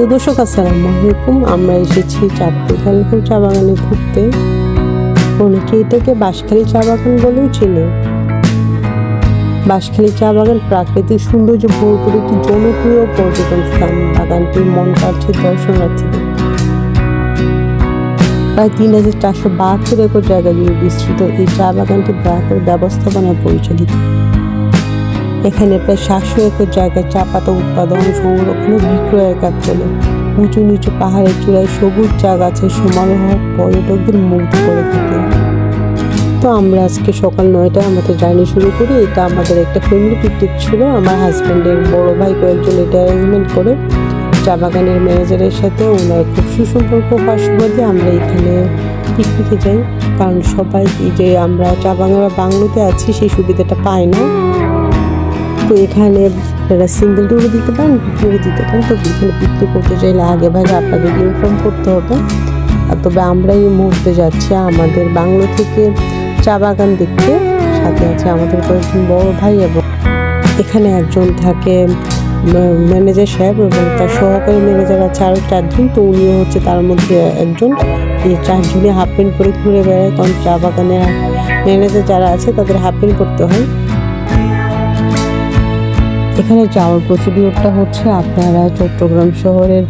প্রিয় দর্শক, আসসালামু আলাইকুম। আমরা এসেছি চাঁদপুর চা বাগানে ঘুরতে। অনেকে এটাকে বাঁশখালী চা বাগান বলেও চিনে। বাঁশখালী চা বাগান প্রাকৃতিক সৌন্দর্য ভরপুর একটি জনপ্রিয় পর্যটন স্থান। বাগানটির মন কাটছে দর্শনার্থীদের। প্রায় তিন হাজার চারশো বাহাত্তর একর জায়গা জুড়ে বিস্তৃত এই চা বাগানটি ব্রাকের ব্যবস্থাপনায় পরিচালিত। এখানে প্রায় সাতশো একর জায়গায় চা পাতা উৎপাদন সংরক্ষণ বিক্রয়ের কাজ চলে। উঁচু নিচু পাহাড়ের চূড়ায় সবুজ চা গাছের সমারোহ পর্যটকদের মুগ্ধ করে থাকে। তো আমরা আজকে সকাল নয়টায় আমাদের জার্নি শুরু করি। এটা আমাদের একটা ফ্যামিলি পিকনিক ছিল। আমার হাজব্যান্ডের বড় ভাই কয়েকজন এটা অ্যারেঞ্জমেন্ট করে। চা বাগানের ম্যানেজারের সাথে ওনার খুব সুসম্পর্ক হওয়ার সুবাদে আমরা এখানে পিকনিকে যাই। কারণ সবাই যে আমরা চা বাগান বাংলোতে আছি, সেই সুবিধাটা পায় না। তো এখানে আপনারা সিঙ্গেল ডোরও দিতে পারেন ডোরও দিতে পারেন তো এখানে পিকনিক করতে চাইলে আগে ভাগে আপনাদেরকে ইনফর্ম করতে হবে। আর তবে আমরা এই মুহূর্তে যাচ্ছি আমাদের বাংলো থেকে চা বাগান দেখতে। সাথে আছে আমাদের কয়েকজন বড় ভাই এবং এখানে একজন থাকে ম্যানেজার সাহেব এবং তার সহকারী ম্যানেজার আছে আরও চারজন। তো উনিও হচ্ছে তার মধ্যে একজন। এই চারজনে হাফ প্যান্ট পরে ঘুরে বেড়ায়। কারণ চা বাগানে ম্যানেজার যারা আছে তাদের হাফ প্যান্ট পরতে হয়। এখানে যাওয়ার প্রসিডিওরটা হচ্ছে আপনারা চট্টগ্রাম শহরের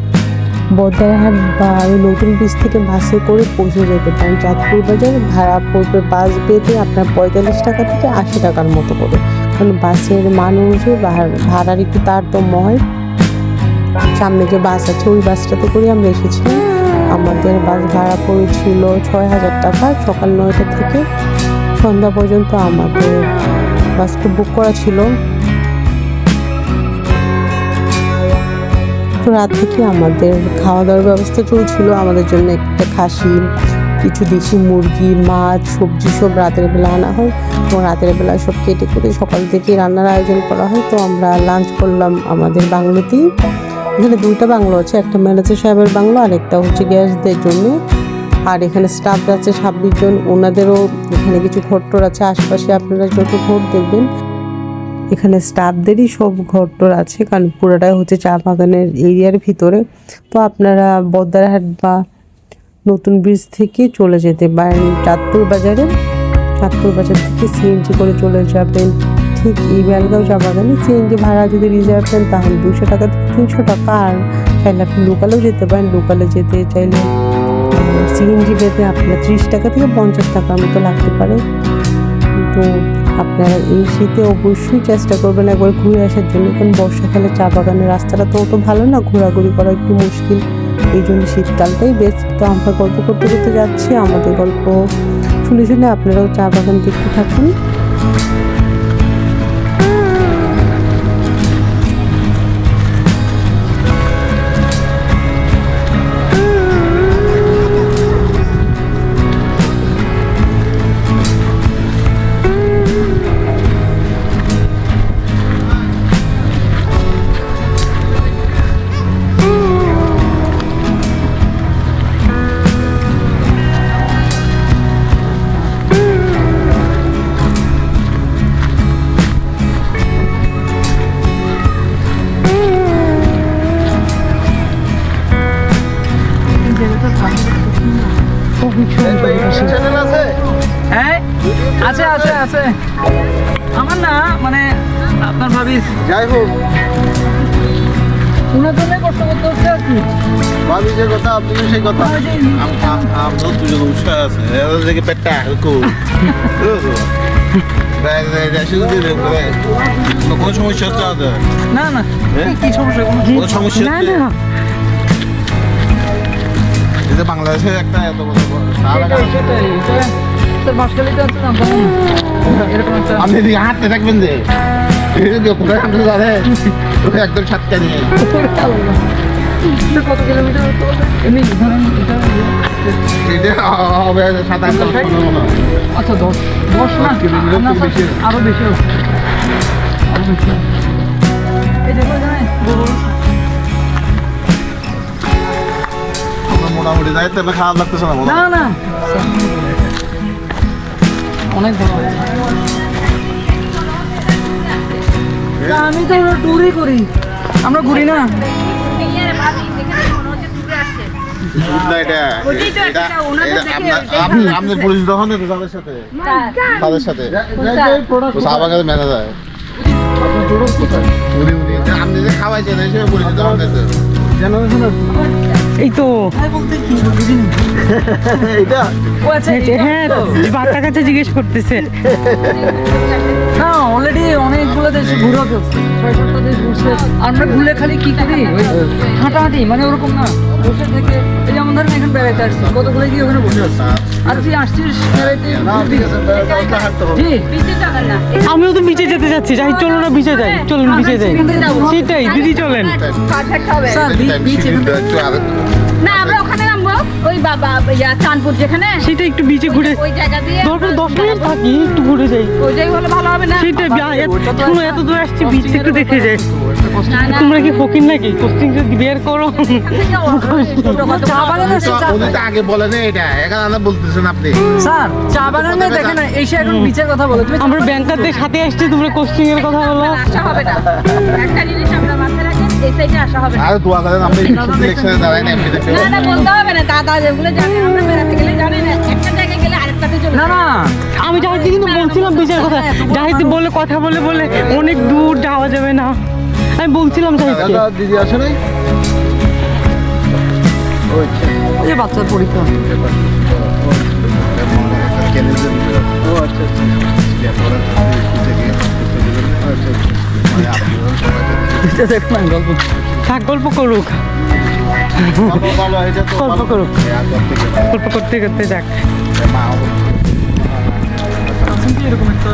বদ্রাহাট বা নতুন ব্রিজ থেকে বাসে করে পৌঁছে যেতে পারেন। চাঁদপুর বাজার ভাড়া পড়বে বাস বেঁধে আপনার পঁয়তাল্লিশ টাকা থেকে আশি টাকার মতো করে। কারণ বাসের মান অনুযায়ী ভাড়া- ভাড়ার একটু তারতম্য হয়। সামনে যে বাস আছে, ওই বাসটাতে করে আমরা এসেছিলাম আমাদের বাস ভাড়া পড়েছিল ছয় হাজার টাকা। সকাল নয়টা থেকে সন্ধ্যা পর্যন্ত আমাদের বাসটা বুক করা ছিল। রাত থেকে আমাদের খাওয়া দাওয়ার ব্যবস্থা চলছিল। আমাদের জন্য একটা খাসি, কিছু দেশি মুরগি, মাছ, সবজি সব রাতের বেলা আনা হয় এবং রাতের বেলা সব কেটে কুটে সকাল থেকে রান্নার আয়োজন করা হয়। তো আমরা লাঞ্চ করলাম আমাদের বাংলোতেই এখানে দুইটা বাংলো আছে, একটা ম্যানেজার সাহেবের বাংলো আর একটা হচ্ছে গ্যাসদের জন্য। আর এখানে স্টাফ আছে ছাব্বিশ জন। ওনাদেরও এখানে কিছু ঘরটর আছে। আশপাশে আপনারা যত ঘর দেখবেন এখানে স্টাফদেরই সব ঘরটর আছে, কারণ পুরোটাই হচ্ছে চা বাগানের এরিয়ার ভিতরে। তো আপনারা বদ্রাহাট বা নতুন ব্রিজ থেকে চলে যেতে পারেন চাঁদপুর বাজারে। চাঁদপুর বাজার থেকে সিএনজি করে চলে যাবেন। ঠিক এই বেলগাঁও চা বাগানে সিএনজি ভাড়া যদি রিজার্ভ দেন, তাহলে দুশো টাকা থেকে তিনশো টাকা। আর চাইলে আপনি লোকালেও যেতে পারেন লোকালে যেতে চাইলে সিএনজি পেতে আপনার ত্রিশ টাকা থেকে পঞ্চাশ টাকার মতো লাগতে পারে। তো আপনারা এই শীতে অবশ্যই চেষ্টা করবেন একবার ঘুরে আসার জন্য, কারণ বর্ষাকালে চা বাগানের রাস্তাটা তো অত ভালো না, ঘোরাঘুরি করা একটু মুশকিল। এই জন্য শীতকালটাই বেস্ট তো আমরা গল্প করতে করতে যাচ্ছি, আমাদের গল্প শুনে শুনে আপনারাও চা বাগান দেখতে থাকুন। আমার না মানে আপনার ভাবি যাই হোক। ওনার জন্য কষ্ট করতে হচ্ছে আর কি। ভাবি যে কথা আপনি সেই কথা। দুজন উৎসাহ আছে দিকে পেটটা একটু কোনো সমস্যা হচ্ছে না না। হ্যাঁ? কি সমস্যা কোনো সমস্যা না বাংলাদেশের একটা এত বড় আছে না এরকম একটা আপনি এদিকে হাঁটতে থাকবেন যে। কোথায় হাঁটতে যাবে একদম সাতটা নিয়ে। কত কিলোমিটার এমনি ধরেন এটা এটা হবে সাত আট দশ পনেরো। আচ্ছা দশ দশ না কিলোমিটার না, বেশি। হবে। বেশি হবে। আরও বেশি হবে। এই দেখো জানেন বড় বড় আমরা মোটামুটি যাই তাহলে খারাপ লাগতেছে না না না। অনেক ভালো আমি তো ট্যুরই করি। আমরা ঘুরি না? না, এটা ওইটাই তো এটা- একটা ওনাদের এটা দেখে আপনার- ওইটাই আপনি ভালো আপনি লাগতেছে। পরিচিত হন তাদের সাথে। তাদের সাথে। আপনি যে খাওয়াইছেন এই তো আচ্ছা, হ্যাঁ বাচ্চা কাছে জিজ্ঞেস করতেছে। না অলরেডি অনেকগুলো দেশে ঘুরে ফেলছে ছয় সাতটা দেশ ঘুরছে। আমরা ঘুরে খালি কি করি? হাঁটাহাঁটি মানে ওরকম না। বসে থেকে এই যেমন ধরেন এখন বেড়াইতে আসছি কতগুলো গিয়ে ওখানে বসে আসছি আর তুই আসছিস? জি আমিও তো বিচে যেতে যাচ্ছি যাই চলো না বিচে যাই চলুন বিচে যাই। সেটাই দিদি চলেন। স্যার বিচ না আমরা ওখানে নামবো। ওই বাবা ইয়া চাঁদপুর যেখানে। সেটা একটু বিচে ঘুরে ওই জায়গা দিয়ে দশ মিনিট থাকি একটু ঘুরে যাই। ওইটাই হলে ভালো হবে না? শোনো এত দূর আসছি বিচ একটু দেখে যাই। না না তোমরা কি ফকির নাকি? কোচিং বের করো। আগে এটা এখানে আনা বলতেছেন আপনি স্যার চা বাগানে দেখে না এসে এখন বিচের কথা বলো। আমরা ব্যাংকারদের সাথে আসছি তোমরা কোচিং এর কথা বলো। হবে না। একটা জিনিস আমরা মাথায় এই সাইডে আসা হবে আর দোয়া করেন আপনি সিলেকশনে দাঁড়ায় না এমনি না না বলতে হবে না দাদা যেগুলো জানে আমরা বেড়াতে গেলে জানি না। একটা জায়গায় গেলে আরেকটাতে চলে না যাই। না আমি জাহিদকে কিন্তু বলছিলাম বিচার কথা। জাহিদ বলে কথা বলে বলে অনেক দূর যাওয়া যাবে না। আমি বলছিলাম জাহিদকে। দিদি আসে নাই? ওই যে বাচ্চার পরীক্ষা। ও আচ্ছা এটা দেখো না গল্প থাক গল্প করুক। গল্প করুক। গল্প করতে করতে যাক। এরকম একটা